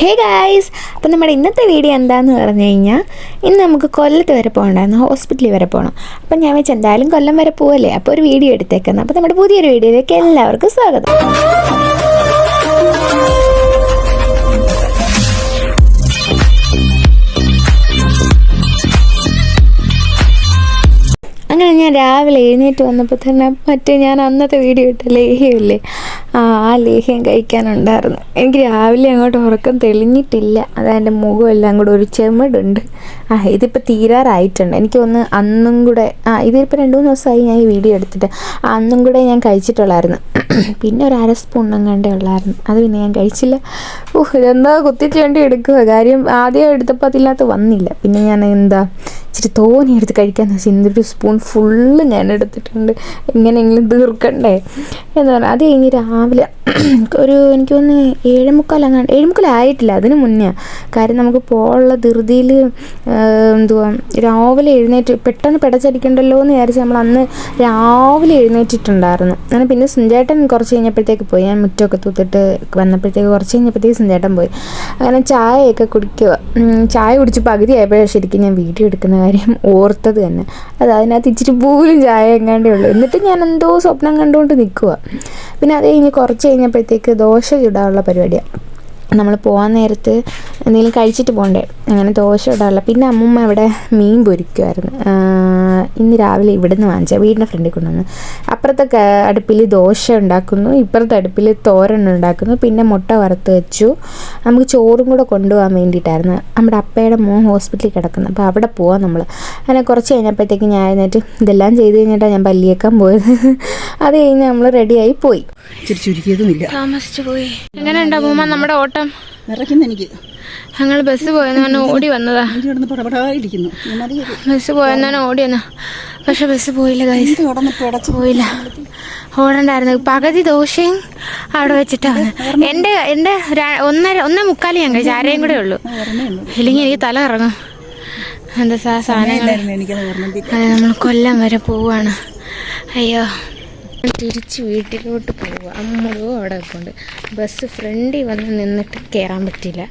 Hey guys അപ്പം നമ്മുടെ ഇന്നത്തെ വീഡിയോ എന്താന്ന് പറഞ്ഞു കഴിഞ്ഞാൽ ഇന്ന് നമുക്ക് കൊല്ലത്ത് വരെ പോകണ്ടായിരുന്നു ഹോസ്പിറ്റലിൽ വരെ പോകണം അപ്പം ഞാൻ വെച്ച് എന്തായാലും കൊല്ലം വരെ പോവല്ലേ? അപ്പോൾ ഒരു വീഡിയോ എടുത്തേക്കുന്നത് അപ്പോൾ നമ്മുടെ പുതിയൊരു വീഡിയോയിലേക്ക് എല്ലാവർക്കും സ്വാഗതം. ഞാൻ രാവിലെ എഴുന്നേറ്റ് വന്നപ്പോൾ തന്നെ മറ്റേ ഞാൻ അന്നത്തെ വീഡിയോ ഇട്ട ലേഹ്യമില്ലേ ആ ആ ലേഹ്യം കഴിക്കാനുണ്ടായിരുന്നു. എനിക്ക് രാവിലെ അങ്ങോട്ട് ഉറക്കം തെളിഞ്ഞിട്ടില്ല. അതായത് മുഖം എല്ലാം കൂടെ ഒരു ചെമ്മടുണ്ട്. ആ ഇതിപ്പോൾ തീരാറായിട്ടുണ്ട്. എനിക്ക് ഒന്ന് അന്നും കൂടെ ആ ഇതിപ്പോൾ രണ്ട് മൂന്ന് ദിവസമായി ഞാൻ ഈ വീഡിയോ എടുത്തിട്ട് അന്നും കൂടെ ഞാൻ കഴിച്ചിട്ടുള്ളായിരുന്നു. പിന്നെ ഒരു അര സ്പൂൺ എങ്ങാണ്ടേ ഉള്ളായിരുന്നു. അത് പിന്നെ ഞാൻ കഴിച്ചില്ല. ഓഹ് ഇതെന്താ കുത്തിച്ചേണ്ടി എടുക്കുക? കാര്യം ആദ്യം എടുത്തപ്പോൾ അതിനകത്ത് വന്നില്ല. പിന്നെ ഞാൻ എന്താ ഇച്ചിരി തോനെ എടുത്ത് കഴിക്കാന്ന് വെച്ചാൽ ഇന്നൊരു സ്പൂൺ ഫുള്ള് ഞാൻ എടുത്തിട്ടുണ്ട്. എങ്ങനെയെങ്കിലും തീർക്കണ്ടേ? എന്ന് പറഞ്ഞാൽ അത് കഴിഞ്ഞ് രാവിലെ ഒരു എനിക്ക് തോന്നുന്നു ഏഴ് മുക്കാലങ്ങാണ്ട് ഏഴ് മുക്കാലായിട്ടില്ല അതിന് മുന്നേ. കാര്യം നമുക്ക് പോകാനുള്ള ധൃതിയിൽ എന്തുവാ രാവിലെ എഴുന്നേറ്റ് പെട്ടെന്ന് പിടച്ചടിക്കണ്ടല്ലോ എന്ന് വിചാരിച്ച് നമ്മൾ അന്ന് രാവിലെ എഴുന്നേറ്റിട്ടുണ്ടായിരുന്നു. അങ്ങനെ പിന്നെ സുഞ്ചേട്ടൻ കുറച്ച് കഴിഞ്ഞപ്പോഴത്തേക്ക് പോയി. ഞാൻ മുറ്റമൊക്കെ തൂത്തിട്ട് വന്നപ്പോഴത്തേക്ക് കുറച്ച് കഴിഞ്ഞപ്പോഴത്തേക്ക് സുഞ്ചേട്ടൻ പോയി. അങ്ങനെ ചായയൊക്കെ കുടിക്കുക. ചായ കുടിച്ച് പകുതി ആയപ്പോഴാണ് ശരിക്കും ഞാൻ വീഡിയോ എടുക്കുന്ന കാര്യം ഓർത്തത് തന്നെ. അത് അതിനകത്ത് ഇച്ചിരി പോലും ചായ എങ്ങാണ്ടേ ഉള്ളൂ. എന്നിട്ട് ഞാൻ എന്തോ സ്വപ്നം കണ്ടുകൊണ്ട് നിൽക്കുക പിന്നെ അത് കഴിഞ്ഞ് കുറച്ച് കഴിഞ്ഞപ്പോഴത്തേക്ക് ദോശ ചുടാനുള്ള പരിപാടിയാണ് നമ്മൾ പോകാൻ നേരത്ത് എന്തെങ്കിലും കഴിച്ചിട്ട് പോകണ്ടേ അങ്ങനെ ദോശ ഇടാറില്ല. പിന്നെ അമ്മമ്മ അവിടെ മീൻ പൊരിക്കുമായിരുന്നു ഇന്ന് രാവിലെ ഇവിടുന്ന് വാങ്ങിച്ച വീടിന്റെ ഫ്രണ്ടിൽ കൊണ്ടുവന്ന്. അപ്പുറത്തെ അടുപ്പിൽ ദോശ ഉണ്ടാക്കുന്നു ഇപ്പുറത്തെ അടുപ്പിൽ തോരൻ ഉണ്ടാക്കുന്നു പിന്നെ മുട്ട വറുത്ത് വെച്ചു. നമുക്ക് ചോറും കൂടെ കൊണ്ടുപോകാൻ വേണ്ടിയിട്ടായിരുന്നു. നമ്മുടെ അപ്പയുടെ മോൻ ഹോസ്പിറ്റലിൽ കിടക്കുന്നത് അപ്പോൾ അവിടെ പോവാം നമ്മൾ അങ്ങനെ കുറച്ച് കഴിഞ്ഞപ്പോഴത്തേക്ക് ഞാൻ എന്നിട്ട് ഇതെല്ലാം ചെയ്ത് കഴിഞ്ഞിട്ടാണ് ഞാൻ പല്ലിയേക്കാൻ പോയത്. അത് കഴിഞ്ഞ് നമ്മൾ റെഡിയായി പോയി. താമസിച്ചു പോയി. എങ്ങനെയുണ്ടാ പൂമ്മ നമ്മുടെ ഓട്ടം എനിക്ക്. ഞങ്ങൾ ബസ് പോയെന്ന് പറഞ്ഞാൽ ഓടി വന്നതാ. ബസ് പോയെന്നാണ് ഓടി വന്ന പക്ഷെ ബസ് പോയില്ല കിടന്ന് പോയില്ല. ഓടണ്ടായിരുന്നു. പകുതി ദോശയും അവിടെ വെച്ചിട്ടാ വന്നത് എന്റെ എന്റെ ര- ഒന്നര ഒന്നേ മുക്കാൽ ഞാൻ കഴിച്ചു. ആരെയും കൂടെ ഉള്ളൂ. ഇല്ലെങ്കിൽ എനിക്ക് തല ഇറങ്ങും എന്താ സാധനങ്ങൾ? നമ്മൾ കൊല്ലം വരെ പോവാണ്. അയ്യോ. തിരിച്ച് വീട്ടിലോട്ട് പോവുക. അമ്മയോ അവിടെ നിൽപ്പുണ്ട് ബസ് ഫ്രണ്ടിൽ വന്ന് നിന്നിട്ട് കയറാൻ പറ്റില്ല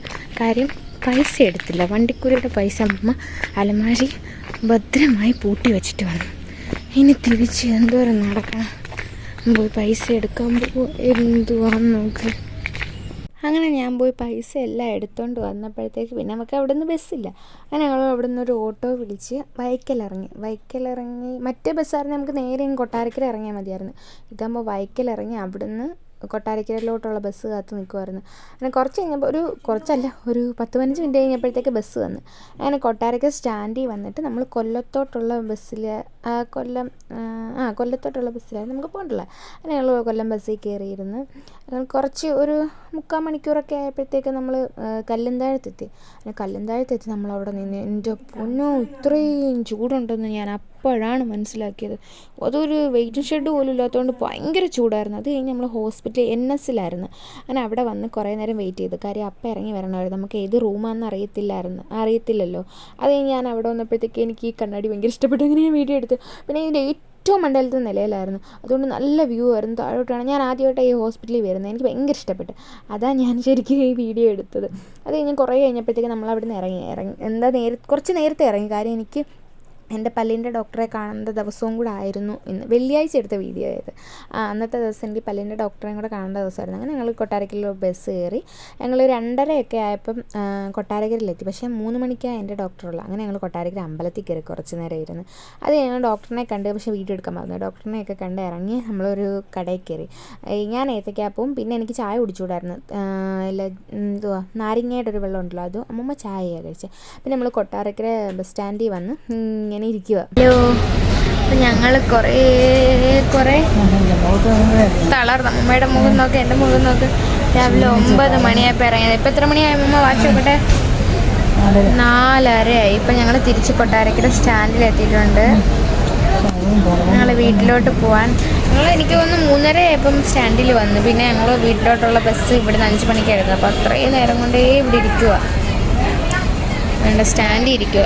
കാര്യം പൈസ എടുത്തില്ല. വണ്ടിക്കൂലിയുടെ പൈസ അമ്മ അലമാരി ഭദ്രമായി പൂട്ടി വെച്ചിട്ട് വന്നു. ഇനി തിരിച്ച് എന്തോരം നടക്കണം? പൈസ എടുക്കാൻ പോകുമ്പോൾ എന്തുവാന്ന് നോക്ക്. അങ്ങനെ ഞാൻ പോയി പൈസ എല്ലാം എടുത്തോണ്ട് വന്നപ്പോഴത്തേക്ക് പിന്നെ നമുക്ക് അവിടെ നിന്ന് ബസ്സില്ല. അങ്ങനെ ഞങ്ങൾ അവിടെ നിന്ന് ഒരു ഓട്ടോ വിളിച്ച് വൈക്കലിറങ്ങി. വൈക്കലിറങ്ങി മറ്റേ ബസ്സായിരുന്നു നമുക്ക് നേരെ കൊട്ടാരക്കര ഇറങ്ങിയാൽ മതിയായിരുന്നു. ഇതാകുമ്പോൾ വൈക്കലിറങ്ങി അവിടുന്ന് കൊട്ടാരക്കരയിലോട്ടുള്ള ബസ് കാത്ത് നിൽക്കുമായിരുന്നു അങ്ങനെ കുറച്ച് കഴിഞ്ഞപ്പോൾ ഒരു കുറച്ചല്ല ഒരു പത്ത് പതിനഞ്ച് മിനിറ്റ് കഴിഞ്ഞപ്പോഴത്തേക്ക് ബസ് വന്നു. അങ്ങനെ കൊട്ടാരക്കര സ്റ്റാൻഡിൽ വന്നിട്ട് നമ്മൾ കൊല്ലത്തോട്ടുള്ള ബസ്സിൽ കൊല്ലം ആ, കൊല്ലത്തോട്ടുള്ള ബസ്സിലായിരുന്നു നമുക്ക് പോകണ്ടല്ലോ അങ്ങനെ ഞങ്ങൾ കൊല്ലം ബസ്സിൽ കയറിയിരുന്നു. കുറച്ച് ഒരു മുക്കാൽ മണിക്കൂറൊക്കെ ആയപ്പോഴത്തേക്ക് നമ്മൾ കല്ലന്താഴത്തെത്തി അങ്ങനെ കല്ലന്താഴത്തെത്തി നമ്മൾ അവിടെ നിന്ന് എന്റെ പൊന്നോ ഇത്രയും ചൂടുണ്ടെന്ന് ഞാൻ അപ്പോഴാണ് മനസ്സിലാക്കിയത്. അതൊരു വെയിറ്റിംഗ് ഷെഡ് പോലും ഇല്ലാത്തതുകൊണ്ട് ഭയങ്കര ചൂടായിരുന്നു. അത് കഴിഞ്ഞ് നമ്മൾ ഹോസ്പിറ്റൽ എൻ എസിലായിരുന്നു അങ്ങനെ അവിടെ വന്ന് കുറേ നേരം വെയിറ്റ് ചെയ്തു. കാര്യം അപ്പം ഇറങ്ങി വരണമായിരുന്നു. നമുക്ക് ഏത് റൂമാണെന്ന് അറിയത്തില്ലായിരുന്നു. അറിയത്തില്ലല്ലോ. അത് കഴിഞ്ഞ് ഞാൻ അവിടെ വന്നപ്പോഴത്തേക്ക് എനിക്ക് ഈ കണ്ണാടി ഭയങ്കര ഇഷ്ടപ്പെട്ടു. അങ്ങനെ ഞാൻ വീഡിയോ എടുത്തു. പിന്നെ ഇതിന്റെ ഏറ്റവും മണ്ടലത്തെ നിലയിലായിരുന്നു. അതുകൊണ്ട് നല്ല വ്യൂ ആയിരുന്നു. താഴോട്ടാണ് ഞാൻ ആദ്യമായിട്ടാണ് ഈ ഹോസ്പിറ്റലിൽ വരുന്നത്. എനിക്ക് ഭയങ്കര ഇഷ്ടപ്പെട്ടു. അതാണ് ഞാൻ ശരിക്കും ഈ വീഡിയോ എടുത്തത്. അത് കഴിഞ്ഞ് കുറേ കഴിഞ്ഞപ്പോഴത്തേക്ക് നമ്മൾ അവിടെ നിന്ന് ഇറങ്ങി. ഇറങ്ങി എന്താ നേരെ കുറച്ച് നേരത്തെ ഇറങ്ങി. കാര്യം എനിക്ക് എന്റെ പല്ലിന്റെ ഡോക്ടറെ കാണേണ്ട ദിവസവും കൂടെ ആയിരുന്നു ഇന്ന്. വെള്ളിയാഴ്ച എടുത്ത വീഡിയോ ആയത്. അന്നത്തെ ദിവസം എനിക്ക് പല്ലിന്റെ ഡോക്ടറെയും കൂടെ കാണേണ്ട ദിവസമായിരുന്നു. അങ്ങനെ ഞങ്ങൾ കൊട്ടാരക്കരയിൽ ബസ് കയറി. ഞങ്ങൾ രണ്ടരയൊക്കെ ആയപ്പം കൊട്ടാരക്കരയിലെത്തി. പക്ഷേ മൂന്ന് മണിക്കാണ് എന്റെ ഡോക്ടറുള്ള അങ്ങനെ ഞങ്ങൾ കൊട്ടാരക്കര അമ്പലത്തിൽ കയറി കുറച്ച് നേരം ഇരുന്ന്. അത് ഞങ്ങൾ ഡോക്ടറിനെ കണ്ട് പക്ഷേ വീഡിയോ എടുക്കാൻ മറന്നു. ഡോക്ടറിനെയൊക്കെ കണ്ട് ഇറങ്ങി നമ്മളൊരു കടയിൽ കയറി. ഞാൻ ഏത്തക്കാപ്പവും പിന്നെ എനിക്ക് ചായ കുടിച്ചുകൂടായിരുന്നു. ഇല്ല എന്തുവാ നാരങ്ങയുടെ ഒരു വെള്ളം ഉണ്ടല്ലോ അതും അമ്മമ്മ ചായയാണ് കഴിച്ചത് പിന്നെ നമ്മൾ കൊട്ടാരക്കര ബസ് സ്റ്റാൻഡിൽ വന്ന് ഇങ്ങനെ ഇരിക്കുക ഹലോ. അപ്പം ഞങ്ങൾ കുറേ കുറേ തളർന്നു. അമ്മയുടെ മുഖം നോക്ക് എന്റെ മുഖം നോക്ക്. രാവിലെ ഒമ്പത് മണിയായപ്പോൾ ഇറങ്ങിയത്. ഇപ്പം എത്ര മണിയായി അമ്മ വാച്ച് നോക്കട്ടെ നാലരയായി. ഇപ്പം ഞങ്ങൾ തിരിച്ചു കൊട്ടാരക്കര സ്റ്റാൻഡിൽ എത്തിയിട്ടുണ്ട്. ഞങ്ങൾ വീട്ടിലോട്ട് പോവാൻ. ഞങ്ങൾ എനിക്ക് തോന്നുന്നു മൂന്നര ആയപ്പം സ്റ്റാൻഡിൽ വന്നു. പിന്നെ ഞങ്ങൾ വീട്ടിലോട്ടുള്ള ബസ് ഇവിടുന്ന് അഞ്ച് മണിക്കായിരുന്നു. അപ്പോൾ അത്രയും നേരം കൊണ്ടേ ഇവിടെ ഇരിക്കുക വേണ്ട സ്റ്റാൻഡിൽ ഇരിക്കുക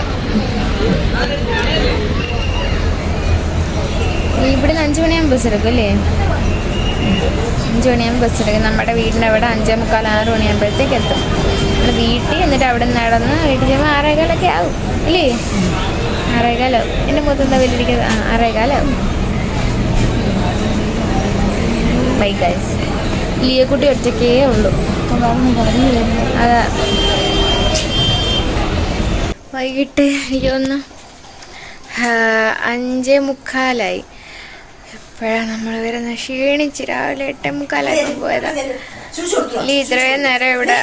ഇവിടുന്ന് അഞ്ച് മണിയാകുമ്പോൾ ബസ് എടുക്കും അല്ലേ അഞ്ച് മണിയാകുമ്പോൾ ബസ് എടുക്കും. നമ്മുടെ വീടിന്റെ അവിടെ അഞ്ചേ മുക്കാൽ ആറ് മണിയാകുമ്പോഴത്തേക്ക് എത്തും. നമ്മൾ വീട്ടിൽ എന്നിട്ട് അവിടെ നിന്ന് നടന്ന് വീട്ടിൽ ചെല്ലുമ്പോൾ ആറേകാലൊക്കെ ആവും അല്ലേ? ആറേകാലാവും എന്റെ മുഖത്ത് എന്താ വലിയിരിക്കുന്നത്? ആ ആറേകാലാവും ബൈ ഗൈസ് ലിയക്കുട്ടി ഒറ്റക്കേ ഉള്ളൂ. അതാ. വൈകിട്ട് എനിക്കൊന്ന് അഞ്ചേ മുക്കാലായി. എപ്പോഴാണ് നമ്മൾ വരുന്നത് ക്ഷീണിച്ച് രാവിലെ എട്ടേ മുക്കാലായി പോയതാ. ലീ ഇത്രയും നേരം ഇവിടെ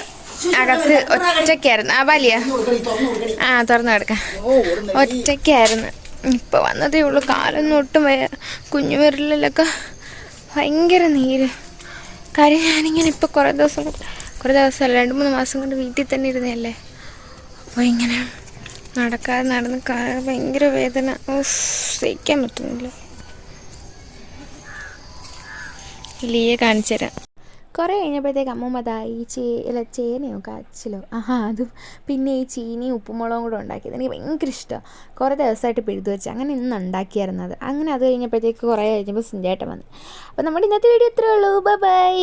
അകത്ത് ഒറ്റയ്ക്കായിരുന്നു. ആ ബാലിയ ആ തുറന്നു കിടക്കാം. ഒറ്റയ്ക്കായിരുന്നു. ഇപ്പൊ വന്നതേ ഉള്ളൂ. കാലൊന്നും ഒട്ടും വയ്യ. കുഞ്ഞു വിരലിലൊക്കെ ഭയങ്കര നീര്. കാര്യം ഞാനിങ്ങനെ ഇപ്പോൾ കുറേ ദിവസം കുറേ ദിവസമല്ല രണ്ട് മൂന്ന് മാസം കൊണ്ട് വീട്ടിൽ തന്നെ ഇരുന്നല്ലേ അപ്പോൾ ഇങ്ങനെ നടക്കാതെ നടന്ന് ഭയങ്കര വേദന. സഹിക്കാൻ പറ്റുന്നില്ല. ലിയെ കാണിച്ചു തരാം. കുറേ കഴിഞ്ഞപ്പോഴത്തേക്ക് അമ്മൂമ്മ അതാ ഈ ചേ അല്ല ചേനയോ കാച്ചിലോ? ആഹാ അതും പിന്നെ ഈ ചീനിയും ഉപ്പുമുളകും കൂടെ ഉണ്ടാക്കിയത് എനിക്ക് ഭയങ്കര ഇഷ്ടമാണ് കുറേ ദിവസമായിട്ട് പിഴുതു വെച്ച് അങ്ങനെ ഇന്ന് ഉണ്ടാക്കിയായിരുന്നത് അങ്ങനെ അത് കഴിഞ്ഞപ്പോഴത്തേക്ക് കുറേ കഴിഞ്ഞപ്പോൾ സിഞ്ചേട്ടൻ വന്നു. അപ്പോൾ നമ്മുടെ ഇന്നത്തെ വീഡിയോ ഇത്രയേ ഉള്ളൂ. ബൈ